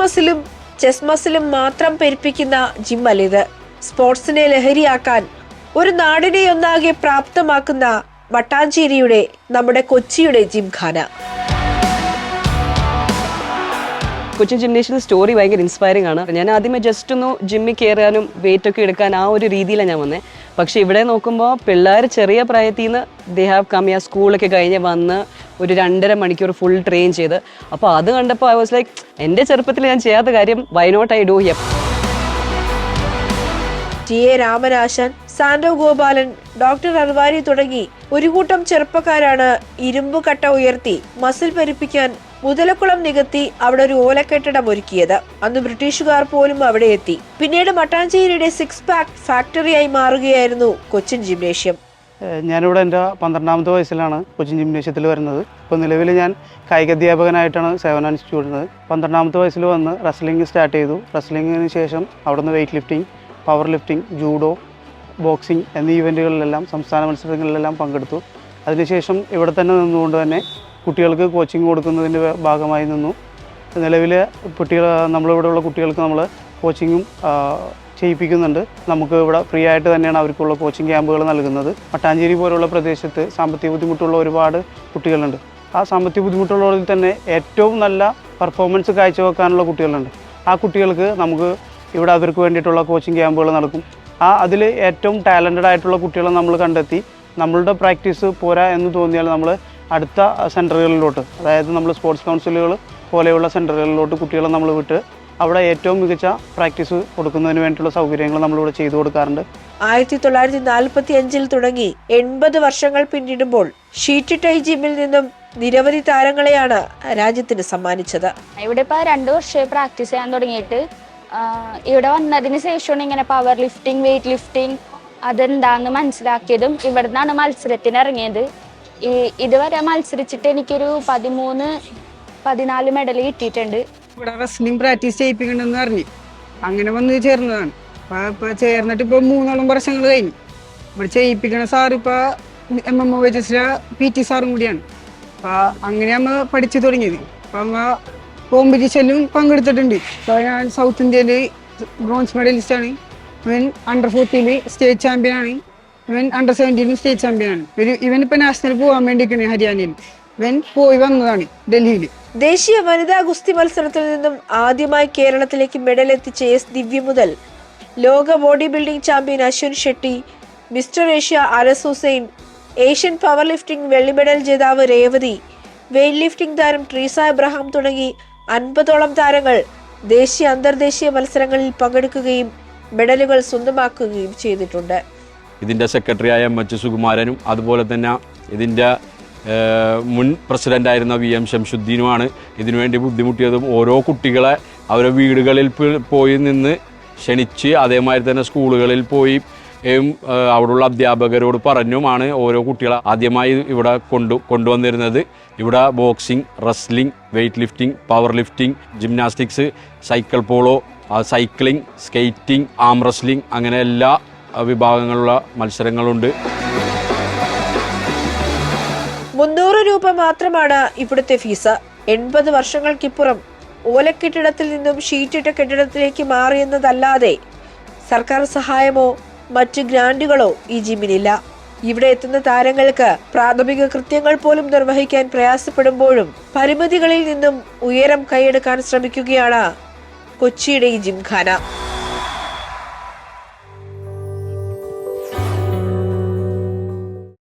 മസിലും chess മസിലും മാത്രം പെരുപ്പിക്കുന്ന ജിമ്മല്ല ഇത്? സ്പോർട്സിനെ ലഹരിയാക്കാൻ ഒരു നാടിനെ ഒന്നാകെ പ്രാപ്തമാക്കുന്ന വട്ടാഞ്ചേരിയുടെ നമ്മുടെ കൊച്ചിയുടെ ജിംഖാന. കൊച്ചി ജിംനേഷ്യത്തിൽ സ്റ്റോറി ഭയങ്കര ഇൻസ്പയറിംഗ് ആണ്. ഞാൻ ആദ്യമേ ജസ്റ്റ് ഒന്ന് ജിമ്മിൽ കയറാനും വെയിറ്റ് ഒക്കെ എടുക്കാൻ ആ ഒരു രീതിയിലാണ് ഞാൻ വന്നത് പക്ഷേ ഇവിടെ നോക്കുമ്പോൾ പിള്ളേർ ചെറിയ പ്രായത്തിൽ നിന്ന് ദേ ഹാവ് ആ സ്കൂളൊക്കെ കഴിഞ്ഞ് വന്ന് ഒരു രണ്ടര മണിക്കൂർ ഫുൾ ട്രെയിൻ ചെയ്ത്. അപ്പോൾ അത് കണ്ടപ്പോൾ ഐ വാസ് ലൈക്ക് എന്റെ ചെറുപ്പത്തിൽ ഞാൻ ചെയ്യാത്ത കാര്യം why not I do here T A രാമരാശൻ Santo Gopalan doctor അൽവാരി തുടങ്ങി ഒരു കൂട്ടം ചെറുപ്പക്കാരാണ് ഇരുമ്പ് കട്ട ഉയർത്തി മസിൽ പരിപ്പിക്കാൻ മുതലക്കുളം നികത്തി അവിടെ ഒരു ഓലക്കെട്ടിടം ഒരുക്കിയത്. അന്ന് ബ്രിട്ടീഷുകാർ പോലും അവിടെ എത്തി. പിന്നീട് മട്ടാഞ്ചേരിയുടെ സിക്സ് പാക്ക് ഫാക്ടറിയായി മാറുകയായിരുന്നു കൊച്ചിൻ ജിംനേഷ്യം ഞാനിവിടെ എന്റെ പന്ത്രണ്ടാമത്തെ വയസ്സിലാണ് കൊച്ചിൻ ജിംനേഷ്യത്തിൽ വരുന്നത്. ഇപ്പോൾ നിലവിൽ ഞാൻ കായിക അധ്യാപകനായിട്ടാണ് സേവനം അനുഷ്ഠിച്ചുകൊണ്ടിരുന്നത്. പന്ത്രണ്ടാമത്തെ വയസ്സിൽ വന്ന് റെസ്ലിംഗ് സ്റ്റാർട്ട് ചെയ്തു. റെസ്ലിംഗിന് ശേഷം അവിടുന്ന് weight lifting power lifting judo boxing എന്നീ ഇവന്റുകളിലെല്ലാം സംസ്ഥാന മത്സരങ്ങളിലെല്ലാം പങ്കെടുത്തു. അതിനുശേഷം ഇവിടെ തന്നെ നിന്നുകൊണ്ട് തന്നെ കുട്ടികൾക്ക് കോച്ചിങ് കൊടുക്കുന്നതിന്റെ ഭാഗമായി നിന്നു. നിലവിൽ കുട്ടികൾ നമ്മളിവിടെയുള്ള കുട്ടികൾക്ക് നമ്മൾ കോച്ചിങ്ങും ചെയ്യിപ്പിക്കുന്നുണ്ട്. നമുക്ക് ഇവിടെ ഫ്രീ ആയിട്ട് തന്നെയാണ് അവർക്കുള്ള കോച്ചിങ് ക്യാമ്പുകൾ നൽകുന്നത്. മട്ടാഞ്ചേരി പോലുള്ള പ്രദേശത്ത് സാമ്പത്തിക ബുദ്ധിമുട്ടുള്ള ഒരുപാട് കുട്ടികളുണ്ട്. ആ സാമ്പത്തിക ബുദ്ധിമുട്ടുള്ളവരിൽ തന്നെ ഏറ്റവും നല്ല പെർഫോമൻസ് കാഴ്ചവെക്കാനുള്ള കുട്ടികളുണ്ട്. ആ കുട്ടികൾക്ക് നമുക്ക് ഇവിടെ അവർക്ക് വേണ്ടിയിട്ടുള്ള കോച്ചിങ് ക്യാമ്പുകൾ നടക്കും. ആ അതിൽ ഏറ്റവും ടാലന്റഡ് ആയിട്ടുള്ള കുട്ടികളെ നമ്മൾ കണ്ടെത്തി നമ്മളുടെ പ്രാക്ടീസ് പോരാ എന്ന് തോന്നിയാൽ നമ്മൾ അടുത്ത സെന്ററുകളിലോട്ട് അതായത് നമ്മൾ സ്പോർട്സ് കൗൺസിലുകൾ പോലെയുള്ള സെന്ററുകളിലോട്ട് കുട്ടികളെ നമ്മൾ വിട്ട് അവിടെ ഏറ്റവും മികച്ച പ്രാക്ടീസ് കൊടുക്കുന്നതിന് വേണ്ടിയിട്ടുള്ള സൗകര്യങ്ങൾ നമ്മളിവിടെ ചെയ്തു കൊടുക്കാറുണ്ട്. ആയിരത്തി തൊള്ളായിരത്തി നാൽപ്പത്തി അഞ്ചിൽ തുടങ്ങി എൺപത് വർഷങ്ങൾ പിന്നിടുമ്പോൾ ഷീറ്റ് ടൈ ജിമ്മിൽ നിന്നും നിരവധി താരങ്ങളെയാണ് രാജ്യത്തിന് സമ്മാനിച്ചത്. ഇവിടെ ഇപ്പൊ രണ്ടു വർഷമായി പ്രാക്ടീസ് ചെയ്യാൻ തുടങ്ങിയിട്ട് ഇവിടെ വന്നതിന് ശേഷമാണ് ഇങ്ങനെ പവർ ലിഫ്റ്റിംഗ് വെയിറ്റ് ലിഫ്റ്റിംഗ് അതെന്താന്ന് മനസ്സിലാക്കിയതും ഇവിടെ നിന്നാണ് മത്സരത്തിന് ഇറങ്ങിയത്. ഇതുവരെ മത്സരിച്ചിട്ട് എനിക്കൊരു പതിമൂന്ന് പതിനാല് മെഡൽ കിട്ടിയിട്ടുണ്ട്. ഇവിടെ റെസ്ലിംഗ് പ്രാക്ടീസ് ചെയ്യിപ്പിക്കണമെന്ന് പറഞ്ഞു. അങ്ങനെ വന്ന് ചേർന്നതാണ്. അപ്പൊ ഇപ്പൊ ചേർന്നിട്ട് ഇപ്പൊ മൂന്നോളം വർഷങ്ങൾ കഴിഞ്ഞു. ഇവിടെ ചെയ്യിപ്പിക്കണ സാർ ഇപ്പൊ M M O H P T സാറും കൂടിയാണ്. അപ്പൊ അങ്ങനെ നമ്മൾ പഠിച്ചു തുടങ്ങിയത്. അപ്പൊ നമ്മ കോമ്പറ്റീഷനിലും പങ്കെടുത്തിട്ടുണ്ട്. ഇപ്പൊ ഞാൻ സൗത്ത് ഇന്ത്യയിൽ ബ്രോൺസ് മെഡലിസ്റ്റ് ആണ്. ഇവൻ അണ്ടർ ഫോർട്ടീനിൽ സ്റ്റേറ്റ് ചാമ്പ്യൻ ആണ്. ഇവൻ അണ്ടർ സെവന്റീനും സ്റ്റേറ്റ് ചാമ്പ്യൻ ആണ്. ഇവൻ ഇപ്പൊ നാഷണൽ പോകാൻ വേണ്ടിയിരിക്കണേ ഹരിയാനയിൽ. ഇവൻ പോയി വന്നതാണ് ഡൽഹിയിൽ ദേശീയ വനിതാ ഗുസ്തി മത്സരത്തിൽ നിന്നും ആദ്യമായി കേരളത്തിലേക്ക് മെഡൽ എത്തിച്ച എസ് ദിവ്യ മുതൽ ലോക body building champion Ashwin Shetty mister Asia Aras Hussain Asian power lifting വെള്ളി മെഡൽ ജേതാവ് രേവതി വെയിറ്റ് ലിഫ്റ്റിംഗ് താരം ട്രീസ എബ്രഹാം തുടങ്ങി അൻപതോളം താരങ്ങൾ ദേശീയ അന്തർദേശീയ മത്സരങ്ങളിൽ പങ്കെടുക്കുകയും മെഡലുകൾ സ്വന്തമാക്കുകയും ചെയ്തിട്ടുണ്ട്. ഇതിന്റെ സെക്രട്ടറിയായ എം എച്ച് സുകുമാരനും അതുപോലെ തന്നെ ഇതിന്റെ മുൻ പ്രസിഡന്റായിരുന്ന വി എം ശംസുദ്ദീനുമാണ്. ഇതിനുവേണ്ടി ബുദ്ധിമുട്ടിയതും ഓരോ കുട്ടികളെ അവരെ വീടുകളിൽ പോയി നിന്ന് ക്ഷണിച്ച് അതേമാതിരി തന്നെ സ്കൂളുകളിൽ പോയി അവിടെയുള്ള അധ്യാപകരോട് പറഞ്ഞുമാണ് ഓരോ കുട്ടികളെ ആദ്യമായി ഇവിടെ കൊണ്ടു കൊണ്ടുവന്നിരുന്നത്. ഇവിടെ boxing wrestling weight lifting power lifting gymnastics cycle polo cycling skating arm wrestling അങ്ങനെ എല്ലാ വിഭാഗങ്ങളുള്ള മത്സരങ്ങളുണ്ട്. രൂപ മാത്രമാണ് ഇവിടുത്തെ ഫീസ്. എൺപത് വർഷങ്ങൾക്കിപ്പുറം ഓലക്കെട്ടിടത്തിൽ നിന്നും ഷീറ്റിട്ട കെട്ടിടത്തിലേക്ക് മാറിയെന്നതല്ലാതെ സർക്കാർ സഹായമോ മറ്റ് ഗ്രാൻഡുകളോ ഈ ജിമ്മിനില്ല. ഇവിടെ എത്തുന്ന താരങ്ങൾക്ക് പ്രാഥമിക കൃത്യങ്ങൾ പോലും നിർവഹിക്കാൻ പ്രയാസപ്പെടുമ്പോഴും പരിമിതികളിൽ നിന്നും ഉയരം കൈയെടുക്കാൻ ശ്രമിക്കുകയാണ് കൊച്ചിയുടെ ഈ ജിംഖാന.